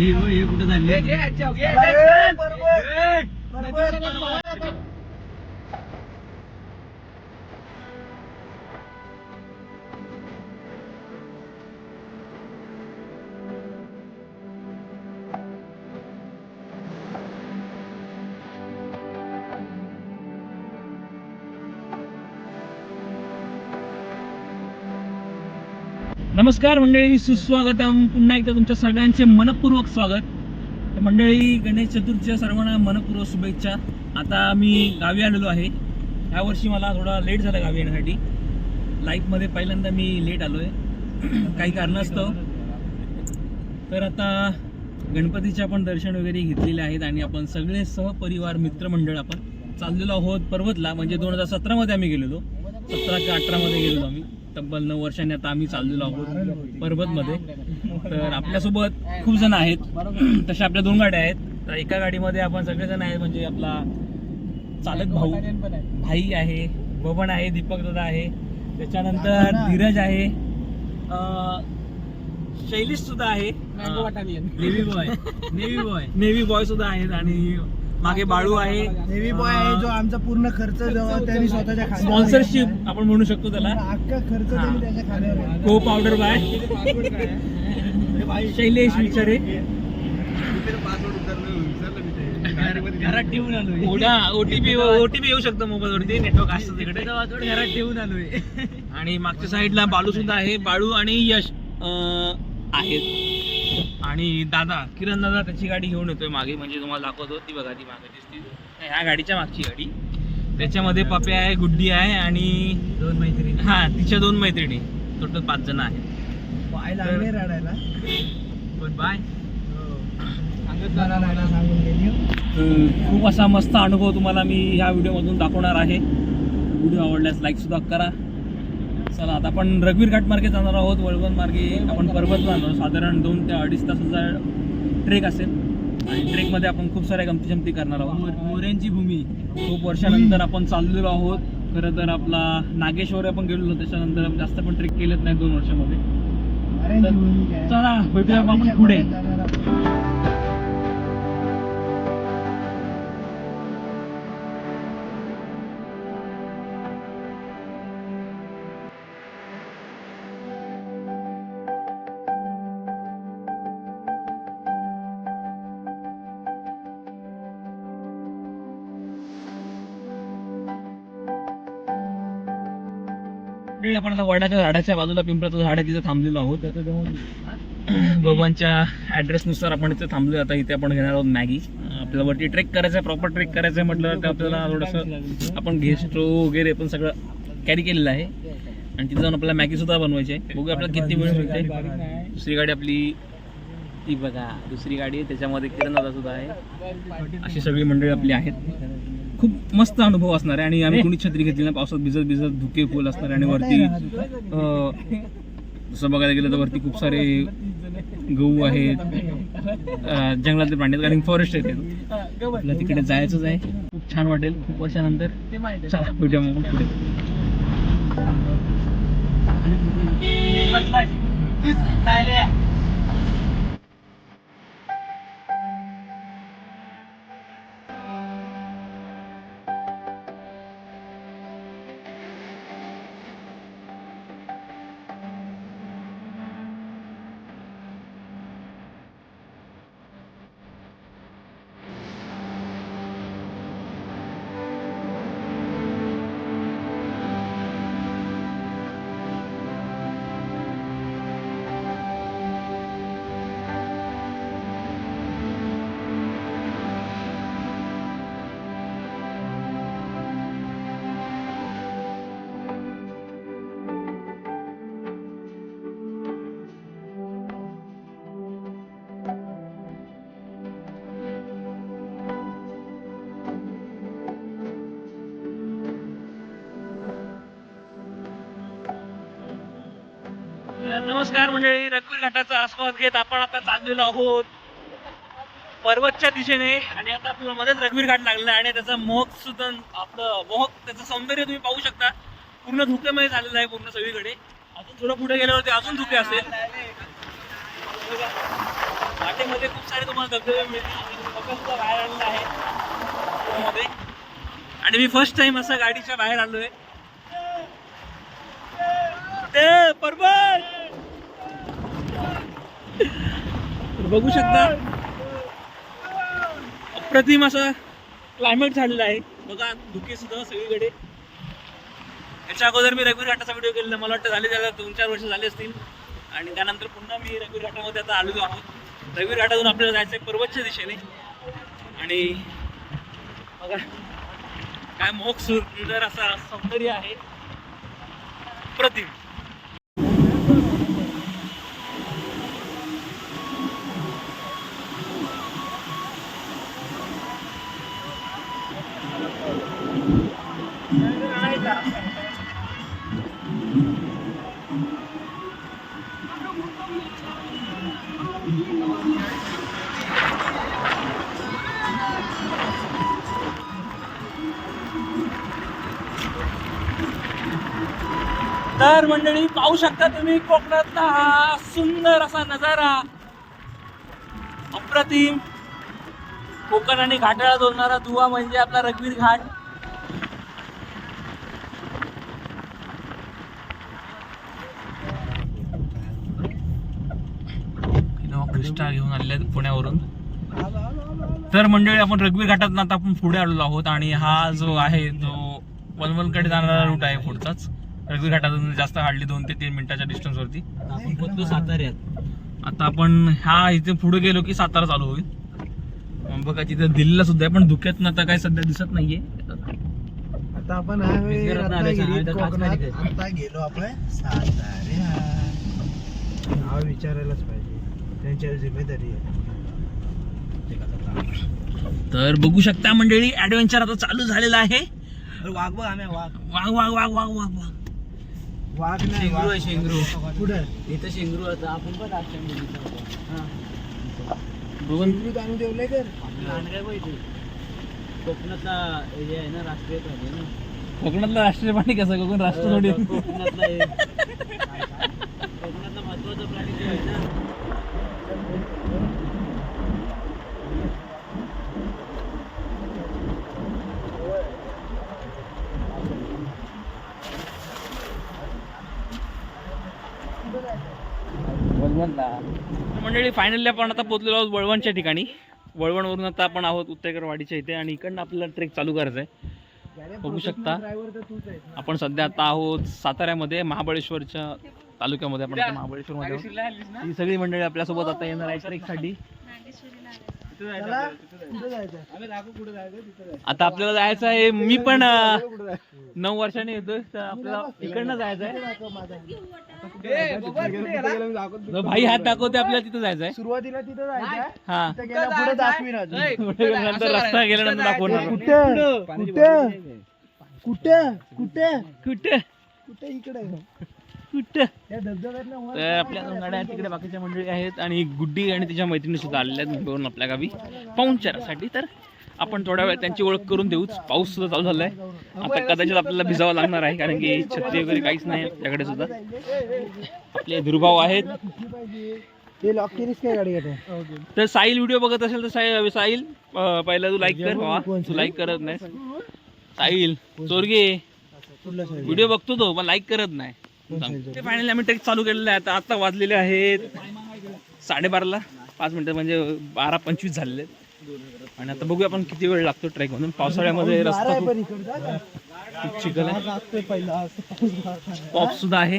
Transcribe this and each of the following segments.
कुठे झाली नमस्कार मंडळी सुस्वागतम. पुन्हा एकदा तुमच्या सगळ्यांचे मनपूर्वक स्वागत. तर मंडळी गणेश चतुर्थीच्या सर्वांना मनपूर्वक शुभेच्छा. आता मी गावी आलेलो आहे. ह्या वर्षी मला थोडा लेट झाला गावी येण्यासाठी. लाईफमध्ये पहिल्यांदा मी लेट आलो आहे काही कारणास्तव. तर आता गणपतीचे आपण दर्शन वगैरे घेतलेले आहेत आणि आपण सगळे सहपरिवार मित्रमंडळ आपण चाललेलो आहोत पर्वतला. म्हणजे दोन हजार सतरामध्ये आम्ही गेलेलो. सतरा ते अठरामध्ये गेलेलो आम्ही. तब्बल नऊ वर्षांनी आता आम्ही चाललेलो आहोत पर्वतमध्ये. तर आपल्यासोबत खूप जण आहेत. तशा आपल्या दोन गाड्या आहेत. तर एका गाडीमध्ये आपण सगळेजण आहेत म्हणजे आपला चालक भाऊ. भाई आहे बबन आहे दीपक दादा आहे. त्याच्यानंतर धीरज आहे. शैलेश सुद्धा आहे. Navy boy. Navy boy. Navy boy सुद्धा आहेत आणि मागे बाळू आहे. नेव्ही बॉय आहे जो आमचा पूर्ण खर्च जेव्हा त्यांनी स्वतःच्या खांद्यावर स्पॉन्सरशिप आपण म्हणू शकतो त्याला. अख्खा खर्च हा. त्यांनी त्याच्या खांद्यावर घेतला. को पावडर बाय शैलेश विचारे. घरात ठेवून आलोय. ओटीपी ओटीपी येऊ शकतो मोबाईल वरती नेटवर्क असतं तिकडे घरात ठेवून आलोय. आणि मागच्या साईडला बाळू सुद्धा आहे. बाळू आणि यश आहेत. आणि दादा किरण दादा त्याची गाडी घेऊन येतोय मागे? म्हणजे तुम्हाला दाखवतो. ती बघा ती मागे दिसती. ह्या गाडीच्या मागची गाडी. त्याच्यामध्ये पप्या आहे गुड्डी आहे आणि दोन मैत्रिणी. हा तिच्या दोन मैत्रिणी. टोटल पाच जण लागले रडायला. पण बाय. गेली खूप असा मस्त अनुभव तुम्हाला मी ह्या व्हिडिओमधून दाखवणार आहे. व्हिडिओ आवडल्यास लाईक सुद्धा करा. चला आता आपण रघुवीर घाट मार्गे जाणार आहोत वळवण मार्गे. आपण पर्वत जाणार साधारण दोन ते अडीच तासाचा ट्रेक असेल. आणि ट्रेकमध्ये आपण खूप साऱ्या गमती जमती करणार आहोत. मोऱ्यांची भूमी. खूप वर्षानंतर आपण चाललेलो आहोत. खरं तर आपला नागेश्वर आपण गेलेलो त्याच्यानंतर जास्त पण ट्रेक केलेत नाही दोन वर्षामध्ये? चला भेटूया आपण पुढे. आता वडाच्या झाडाच्या बाजूला पिंपळाचं झाड आहे तिथं थांबलेलो आहोत. भगवानच्या ॲड्रेसनुसार आपण इथे थांबलो आता इथे आपण घेणार आहोत मॅगी. आपल्याला वरती ट्रेक करायचं आहे प्रॉपर ट्रेक करायचं आहे म्हटलं तर आपल्याला थोडंसं आपण गेस्ट वगैरे पण सगळं कॅरी केलेलं आहे. आणि तिथे जाऊन आपल्याला मॅगी सुद्धा बनवायची आहे. बघू आपल्याला किती वेळ मिळते दुसरी गाडी आपली ती बघा दुसरी गाडी त्याच्यामध्ये किरण दादा सुद्धा आहे. अशी सगळी मंडळी आपली आहेत. खूप मस्त अनुभव असणार आहे आणि आम्ही कोणी छत्री घेतली नाही पावसात भिजत भिजत धुके फुल असणार आणि वरती अं, जसं बघायला गेलं तर वरती खूप सारे गहू आहेत अं, जंगलातले प्राणी आहेत कारण फॉरेस्ट आहे ते. आपल्याला तिकडे जायचंच आहे. खूप छान वाटेल खूप वर्षानंतर. चला भेटूया मग पुढे. नमस्कार मंडळी रकुल घाटाचा आस्वाद घेत आपण आता चाललेलो आहोत पर्वतच्या दिशेने आणि आता आपल्याला मध्येच रघुवीर घाट लागला आहे आणि त्याचा मोहक सुद्धा आपलं मोहक त्याचं सौंदर्य तुम्ही पाहू शकता. पूर्ण धुक्यामध्ये झालेलं आहे पूर्ण सगळीकडे. अजून थोडं पुढे गेल्यावरती अजून धुके असेल. वाटेमध्ये खूप सारे तुम्हाला धबधबे मिळतील. पप्पा सुद्धा बाहेर आणलं आहे. आणि मी फर्स्ट टाइम असं गाडीच्या बाहेर आलोय. ते पर्वत तर बघू शकता. अप्रतिम असं क्लायमेट झालेलं आहे. बघा धुके सुद्धा सगळीकडे. याच्या अगोदर मी रघुवीर घाटाचा व्हिडिओ केलेला. मला वाटतं झाले त्याला दोन चार वर्ष झाले असतील. आणि त्यानंतर पुन्हा मी रघुवीर घाटामध्ये आता आलेलो आहोत. रघुवीर घाटातून आपल्याला जायचं आहे पर्वतच्या दिशेने. आणि बघा काय मोक सुंदर असा सौंदर्य आहे. प्रतिम आणि पाहू शकता तुम्ही कोकणातला हा सुंदर असा नजारा. अप्रतिम कोकण आणि घाटाळा जोडणारा दुवा म्हणजे आपला रघवीर घाट. क्रिस्टा घेऊन आलेले पुण्यावरून. तर मंडळी आपण रघवीर घाटात आता आपण पुढे आलेलो आहोत आणि हा जो आहे तो वलवलकडे जाणारा रूट आहे पुढचाच. रघुवीर घाटातून जास्त हार्डली दोन ते तीन मिनिटाच्या डिस्टन्स वरती. आपण पोहोचलो साताऱ्यात. आता आपण ह्या इथे पुढे गेलो की सातारा चालू होईल. बघा तिथे दिल्लीला सुद्धा आहे पण धुक्यात आता काय सध्या दिसत नाहीये. आता आपण आहे कोकणात. आता गेलो आपण साताऱ्या नाव विचारायलाच पाहिजे. त्यांच्यावर जिम्मेदारी आहे. तर बघू शकता मंडळी ऍडव्हेंचर आता चालू झालेला आहे. वाघ बघ आम्ही वाघ. वाघ वाघ वाघ वाघ वाघ वाघ. वाघ नाही शेंगरू वाघ. आहे शेंगरू. कुठं इथं शेंगरू होता. आपण पण. बघून शेंगरू आणून ठेवलंय कर आपलं आणि काय पाहिजे कोकणातला हे आहे ना राष्ट्रीय प्राणी आहे ना. कोकणातलं राष्ट्रीय प्राणी कसं कोकण राष्ट्र थोडी कोकणातला हे- कोकणातला महत्त्वाचा प्राणी तो आहे ना मंडळी फायनली आपण आता पोहोचलेलो आहोत वळवणच्या ठिकाणी. वळवणवरून आता आपण आहोत उत्तेकर वाडीच्या इथे आणि इकडनं आपल्याला ट्रेक चालू करायचा आहे बघू शकता. आपण सध्या आता आहोत साताऱ्यामध्ये महाबळेश्वरच्या तालुक्यामध्ये आपण आता महाबळेश्वरमध्ये आहोत. ही सगळी मंडळी आपल्यासोबत आता येणार आहे ट्रेकसाठी आता आपल्याला जायचं आहे मी पण अं, नऊ वर्षांनी येतोय तर आपल्याला इकडनं जायचं? आहे भाई हात दाखवते आपल्याला तिथं जायचं आहे सुरुवातीला तिथं जायचं हा. तिथं गेल्या पुढे दाखवीन अजून पुढे गेल्यानंतर रस्ता गेल्यानंतर दाखवणार. कुठं? कुठं? कुठं? कुठं? कुठं? कुठं? इकडे तर आपल्या गाड्या तिकडे बाकीच्या मंडळी आहेत आणि गुड्डी आणि तिच्या मैत्रिणी सुद्धा आलेल्या आहेत मुंबईवरून आपल्या गावी. पाहुणचारासाठी तर आपण थोड्या वेळ त्यांची ओळख करून देऊच. पाऊस सुद्धा चालू झालाय. आता कदाचित आपल्याला भिजावं लागणार आहे कारण की छत्री वगैरे काहीच नाही आपल्याकडे सुद्धा. आपले दुर्भाव आहेत. तर साहिल व्हिडिओ बघत असेल तर साहिल पहिला तू लाईक कर बाबा तू लाईक करत नाही. साहिल चोरगे. व्हिडिओ बघतो तो पण लाईक करत नाही. ते फायनली आम्ही ट्रेक चालू केलेलं आहे. आता आता वाजलेले आहेत साडेबाराला पाच मिनिटं म्हणजे बारा पंचवीस झालेले आहेत. आणि आता बघूया आपण किती वेळ लागतो ट्रेक म्हणून पावसाळ्यामध्ये रस्ता खूप- चिखल आहे. पॉप सुद्धा आहे.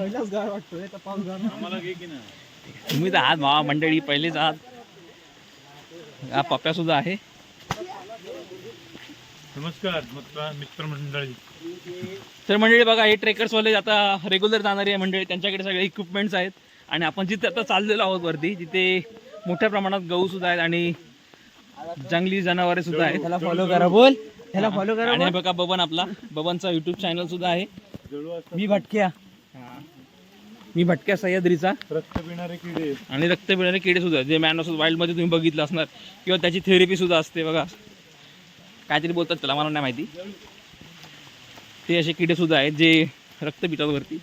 तुम्ही तर आहात भावा मंडळी पहिलेच आहात. हा पप्प्या सुद्धा आहे. नमस्कार मित्र मित्रमंडळी. तर मंडळी बघा हे ट्रेकर्स वाले आता रेग्युलर जाणारी आहे मंडळी. त्यांच्याकडे सगळे इक्विपमेंट्स आहेत. आणि आपण जिथे आता चाललेलो आहोत वरती तिथे मोठ्या प्रमाणात गहू सुद्धा आहेत आणि जंगली जनावरे सुद्धा आहेत. त्याला फॉलो करा बोल. त्याला फॉलो करा आणि बघा बबन आपला. बबनचा युट्यूब चॅनल सुद्धा आहे. मी भटक्या. मी भटक्या सह्याद्रीचा. रक्त पिणारे किडे आणि रक्त पिणारे किडे सुद्धा. जे मॅन ऑफ वाईल्डमध्ये तुम्ही बघितलं असणार. किंवा त्याची थेरपी सुद्धा असते बघा. काहीतरी बोलतात त्याला मला नाही माहिती. ते असे किडे सुद्धा आहेत जे रक्त पितात वरती.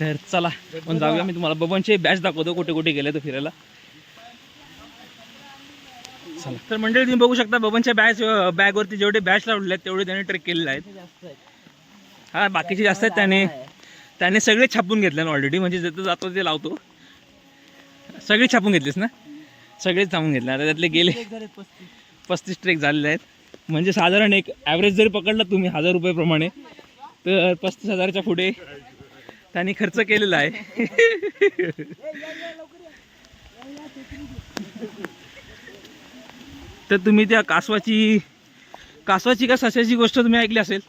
तर चला पण जाऊया मी तुम्हाला. बबनचे बॅच दाखवतो कुठे कुठे गेले तर फिरायला. चला. तर मंडळी तुम्ही बघू शकता बबनच्या बॅच बॅगवरती जेवढे बॅच लावलेले आहेत तेवढे त्याने ट्रेक केलेले आहेत. हा बाकीचे जास्त आहेत त्याने त्याने सगळे छापून घेतले ना ऑलरेडी म्हणजे जिथं जातो ते लावतो. सगळे छापून घेतलेस ना? सगळेच थांबून घेतले. आता त्यातले गेले पस्तीस ट्रेक झालेले आहेत. म्हणजे साधारण एक ॲव्हरेज जरी पकडला तुम्ही हजार रुपयेप्रमाणे तर पस्तीस हजाराच्या पुढे त्यांनी खर्च केलेला आहे. तर तुम्ही त्या कासवाची कासवाची का सशाची गोष्ट तुम्ही ऐकली असेल?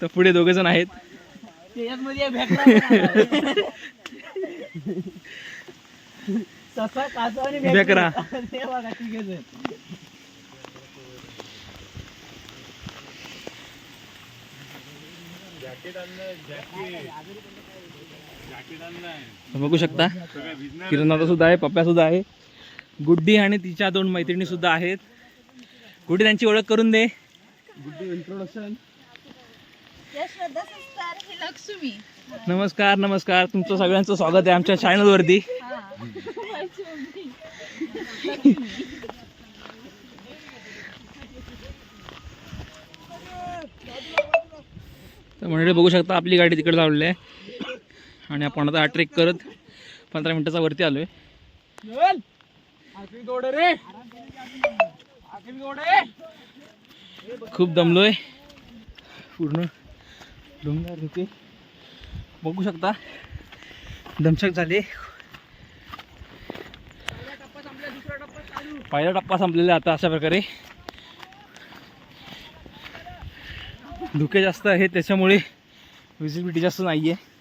तर पुढे दोघे जण आहेत. तसा कासा आणि भेकरा. ते बघा तिघेच आहे. बघू शकता. किरण सुद्धा आहे पप्प्या सुद्धा आहे. गुड्डी आणि तिच्या दोन मैत्रिणी सुद्धा आहेत. गुड्डी त्यांची ओळख करून दे. इंट्रोडक्शन या श्रद्धा संस्कार ही लक्ष्मी. नमस्कार नमस्कार. तुमचं सगळ्यांचं स्वागत आहे आमच्या चॅनलवरती हा. माझी मम्मी. तर म्हणजे बघू शकता आपली गाडी तिकडे लावलेली आहे. आणि आपण आता ट्रेक करत पंधरा मिनिटाचा वरती आलोय. खूप दमलोय. पूर्ण डोंगर होते बघू शकता. दमशक झाले पहिला टप्पा संपलेला आहे आता अशा प्रकारे. धुके जास्त आहे त्याच्यामुळे विजिबिलिटी जास्त नाही आहे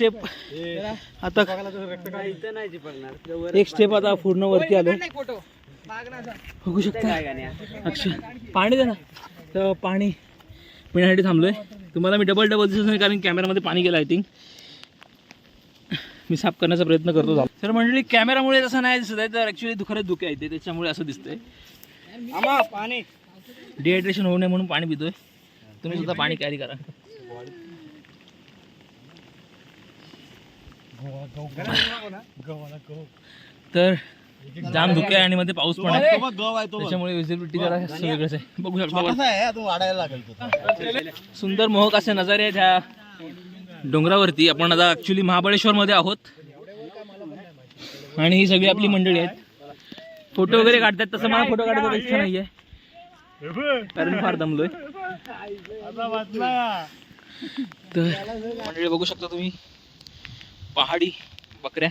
स्टेप आता एक स्टेप आता पूर्ण वरती आलो. बघू शकता. अक्षय पाणी दे ना. तर पाणी. पिण्यासाठी थांबलोय. तुम्हाला मी डबल डबल दिसत नाही कारण कॅमेरामध्ये पाणी गेलं आय थिंक मी साफ करण्याचा प्रयत्न करतो. तर मंडळी कॅमेरामुळे तसं नाही दिसत आहे तर ॲक्च्युली दुखरच धुके आहेत ते, त्याच्यामुळे असं दिसतंय. पाणी. डिहायड्रेशन होऊ नये म्हणून पाणी पितोय. तुम्ही सुद्धा पाणी कॅरी करा. तर जाम धुके आहे आणि मध्ये पाऊस पण आहे. त्याच्यामुळे विजिबिलिटी जरा वेगळंच आहे. बघू शकता. वर. वाढायला लागेल सुंदर मोहक असे नजारे आहेत ह्या डोंगरावरती. आपण आता ऍक्च्युली महाबळेश्वरमध्ये आहोत. आणि ही सगळी आपली मंडळी आहेत. फोटो वगैरे काढतात तसं मला फोटो काढायचा इच्छा नाहीये. कारण फार दमलोय. तर मंडळी बघू शकता तुम्ही. पहाडी बकऱ्या.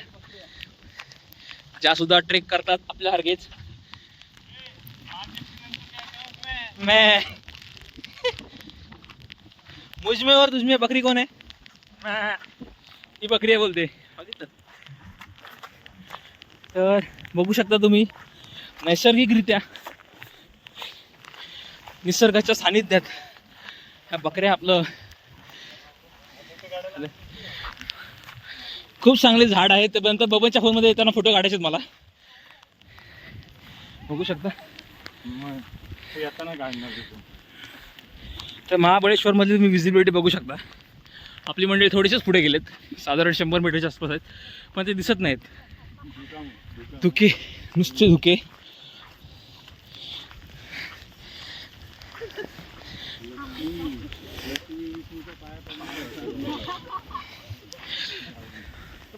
ज्या सुद्धा ट्रेक करतात आपल्या सारखेच मैं. मुझ में और तुझ में बकरी कौन है? ही बकरी आहे बोलते. तर बघू शकता तुम्ही नैसर्गिकरित्या निसर्गाच्या सानिध्यात ह्या बकऱ्या आपलं खूप चांगले झाड आहेत. त्यापर्यंत बबनच्या फोनमध्ये येताना फोटो काढायचे मला. बघू शकता. मग ते येताना तर महाबळेश्वरमध्ये तुम्ही विजिबिलिटी बघू शकता. आपली मंडळी थोडीशीच पुढे गेलेत. साधारण शंभर मीटरच्या आसपास आहेत. पण ते दिसत नाहीत. धुके. नुसते धुके.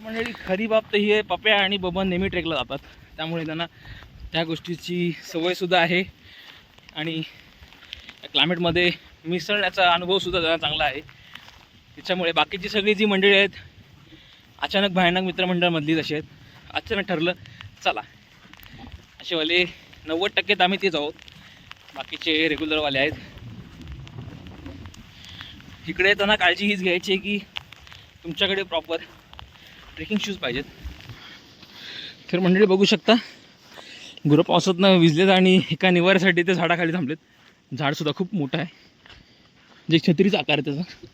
मंडळी खरी बाब तर ही आहे पप्या आणि बबन नेहमी ट्रेकला जातात. त्यामुळे त्यांना त्या गोष्टीची सवयसुद्धा आहे. आणि क्लायमेटमध्ये मिसळण्याचा अनुभवसुद्धा त्यांना चांगला आहे. त्याच्यामुळे बाकीची सगळी जी मंडळी आहेत अचानक भयानक मित्रमंडळमधली तशी आहेत अचानक ठरलं चला. असेवाले नव्वद टक्के आम्ही तेच आहोत. बाकीचे रेग्युलरवाले आहेत. इकडे त्यांना काळजी हीच घ्यायची आहे की तुमच्याकडे प्रॉपर ट्रेकिंग शूज पाहिजेत. तर मंडळी बघू शकता गुरं पावसातनं विजलेत आणि एका निवाऱ्यासाठी ते झाडाखाली थांबलेत. झाडसुद्धा खूप मोठं आहे. जे छत्रीचा आकार आहे त्याचा.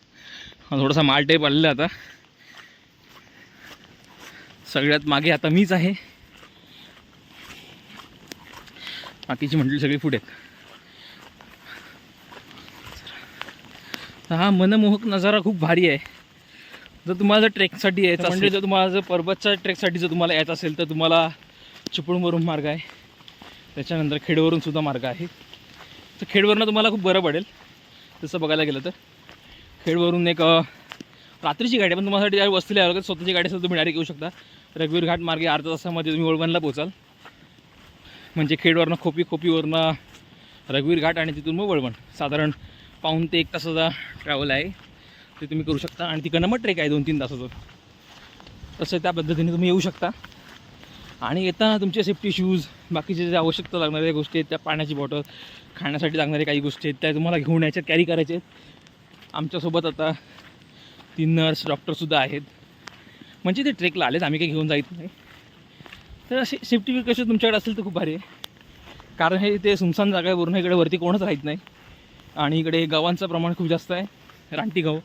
थोडासा माल टाईप आलेला आता. सगळ्यात मागे आता मीच आहे. बाकीची मंडळी सगळी पुढे हा मनमोहक नजारा खूप भारी आहे. जर तुम्हाला जर ट्रेकसाठी यायचं म्हणजे जर तुम्हाला जर पर्वतच्या ट्रेकसाठी जर तुम्हाला यायचं असेल तर तुम्हाला चिपळूणवरून मार्ग आहे. त्याच्यानंतर खेडवरून सुद्धा मार्ग आहे. तर खेडवरनं तुम्हाला खूप बरं पडेल. तसं बघायला गेलं तर. खेडवरून एक रात्रीची गाडी पण तुम्हाला त्या वस्तीला यावं लागेल. स्वतःची गाडी असेल तुम्ही डायरेक्ट येऊ शकता. रघुवीर घाट मार्गे अर्ध्या तासामध्ये तुम्ही वळवणला पोचाल म्हणजे खेडवरनं खोपी खोपीवरनं रघुवीर घाट आणि तिथून मग वळवण. साधारण पाऊण ते एक तासाचा ट्रॅव्हल आहे. ते तुम्ही करू शकता. आणि तिकडनं मग ट्रेक आहे दोन तीन तासाचं. तसं त्या पद्धतीने तुम्ही येऊ शकता. आणि येताना तुमचे सेफ्टी शूज बाकीचे जे आवश्यकता लागणाऱ्या गोष्टी आहेत त्या पाण्याची बॉटल खाण्यासाठी लागणाऱ्या काही गोष्टी आहेत त्या तुम्हाला घेऊन यायच्यात कॅरी करायचे आहेत. आमच्यासोबत आता तीन नर्स डॉक्टरसुद्धा आहेत. म्हणजे ते ट्रेकला आलेत आम्ही काही घेऊन जायचं नाही. तर असे सेफ्टी प्रिकॉशन तुमच्याकडे असेल तर खूप भारी आहे. कारण हे ते सुनसान जागा आहे पूर्ण इकडे वरती कोणच राहत नाही. आणि इकडे गावांचं प्रमाण खूप जास्त आहे. रानटी गाव.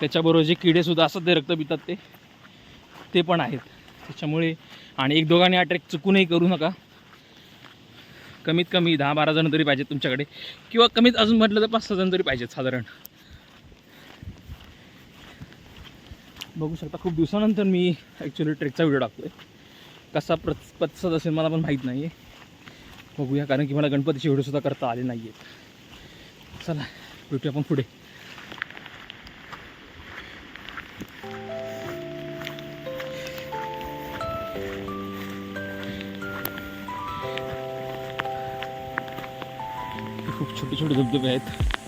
त्याच्याबरोबर जे किडेसुद्धा असतात ते रक्त पितात ते. ते पण आहेत. त्याच्यामुळे आणि एक दोघांनी हा ट्रेक चुकूनही करू नका. कमीत कमी दहा बारा जण तरी पाहिजेत तुमच्याकडे. किंवा कमीत अजून म्हटलं तर पाच सहा जण तरी पाहिजेत साधारण. बघू शकता खूप दिवसानंतर मी ॲक्च्युली ट्रेकचा व्हिडिओ टाकतो आहे कसा प्र प्रतिसाद असेल मला पण माहीत नाही आहे बघूया कारण की मला गणपतीचे व्हिडिओसुद्धा करता आले नाही आहेत चला भेटूया आपण पुढे. खूप छोटे छोटे धबधबे आहेत.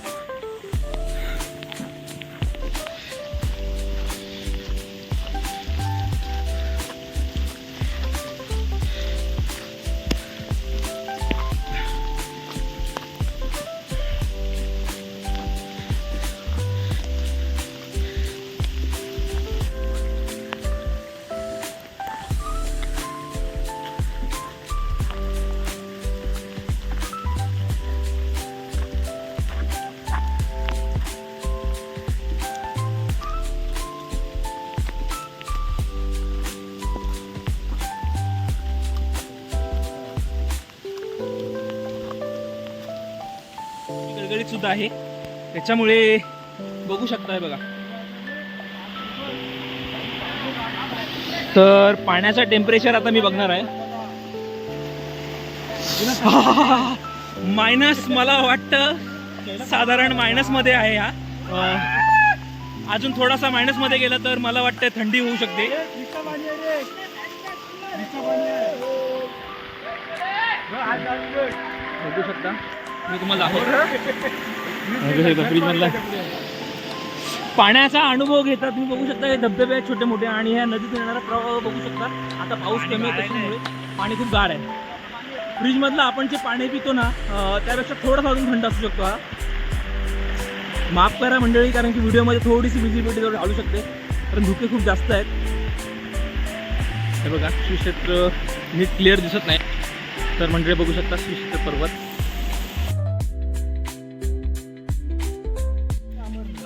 सुद्धा आहे. त्याच्यामुळे बघू शकताय बघा. तर पाण्याचं टेम्परेचर आता मी बघणार आहे. मायनस मला वाटतं साधारण मायनसमध्ये आहे हा. अजून थोडासा मायनसमध्ये गेला तर मला वाटतं थंडी होऊ शकते. बघू शकता. मी तुम्हाला दाखवतो. फ्रीज मधला पाण्याचा अनुभव घेतात. तुम्ही बघू शकता हे धबधबे आहेत छोटे मोठे आणि ह्या नदीतून येणारा प्रवाह बघू शकता. आता पाऊस कमी आहे त्याच्यामुळे पाणी खूप गार आहे. फ्रीजमधलं आपण जे पाणी पितो ना त्यापेक्षा थोडासा अजून थंड असू शकतो हा. माफ करा मंडळी कारण की व्हिडिओमध्ये थोडीशी विजिबिलिटी जवळ घालू शकते. कारण धुके खूप जास्त आहेत. हे बघा श्रीक्षेत्र नीट क्लिअर दिसत नाही. तर मंडळी बघू शकता श्रीक्षेत्र पर्वत.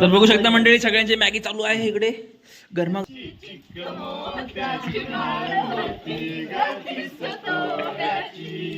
तर बघू शकता मंडळी सगळ्यांची मॅगी चालू आहे इकडे. गरमा